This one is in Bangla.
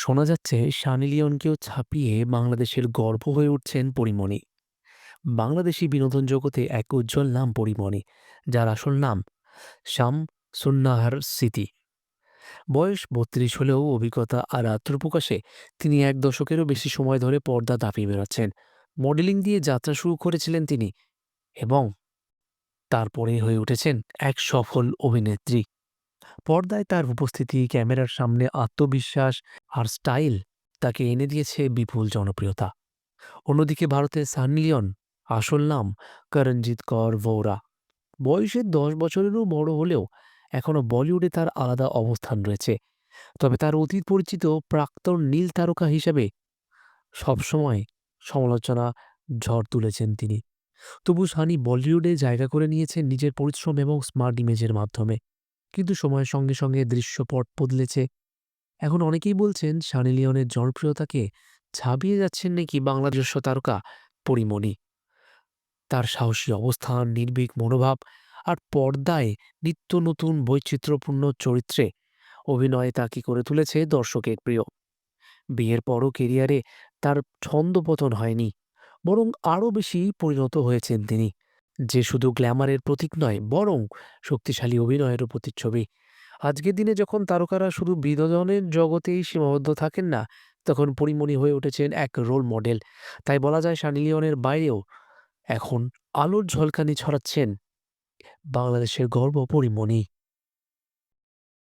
শোনা যাচ্ছে সানি লিওনকেও ছাপিয়ে বাংলাদেশের গর্ব হয়ে উঠছেন পরিমণি। বাংলাদেশি বিনোদন জগতে এক উজ্জ্বল নাম পরিমণি, যার আসল নাম শাম সুন্নাহার স্মৃতি বয়স বত্রিশ হলেও অভিজ্ঞতা আর আত্মপ্রকাশে তিনি এক দশকেরও বেশি সময় ধরে পর্দা দাপিয়ে বেড়াচ্ছেন। মডেলিং দিয়ে যাত্রা শুরু করেছিলেন তিনি এবং তারপরে হয়ে উঠেছেন এক সফল অভিনেত্রী। পর্দায় তার উপস্থিতি, ক্যামেরার সামনে আত্মবিশ্বাস আর স্টাইল তাকে এনে দিয়েছে বিপুল জনপ্রিয়তা। অন্যদিকে ভারতের সানি লিওন, আসল নাম করণজিৎ কর ভৌরা। বয়সে দশ বছরেরও বড় হলেও এখনও বলিউডে তার আলাদা অবস্থান রয়েছে। তবে তার অতীত পরিচিত প্রাক্তন নীল তারকা হিসেবে সবসময় সমালোচনা ঝড় তুলেছেন তিনি। তবু সানি বলিউডে জায়গা করে নিয়েছেন নিজের পরিশ্রম এবং স্মার্ট ইমেজের মাধ্যমে। কিন্তু সময়ের সঙ্গে সঙ্গে দৃশ্যপট বদলেছে এখন অনেকেই বলছেন, সানি লিওনের জনপ্রিয়তাকে ছাপিয়ে যাচ্ছেন নাকি বাংলাদেশ তারকা পরিমণি। তার সাহসী অবস্থান, নির্ভীক মনোভাব আর পর্দায় নিত্য নতুন বৈচিত্র্যপূর্ণ চরিত্রে অভিনয়ে তাকে করে তুলেছে দর্শকের প্রিয়। বিয়ের পরও কেরিয়ারে তার ছন্দপতন হয়নি, বরং আরও বেশি পরিণত হয়েছেন তিনি। যে শুধু গ্ল্যামারের প্রতীক নয়, বরং শক্তিশালী অভিনয়েরও প্রতিচ্ছবি আজকের দিনে যখন তারকারা শুধু বিনোদনের জগতেই সীমাবদ্ধ থাকেন না, তখন পরিমণি হয়ে উঠেছেন এক রোল মডেল তাই বলা যায় সানি লিওনের বাইরেও এখন আলোর ঝলকানি ছড়াচ্ছেন বাংলাদেশের গর্ব পরিমণি।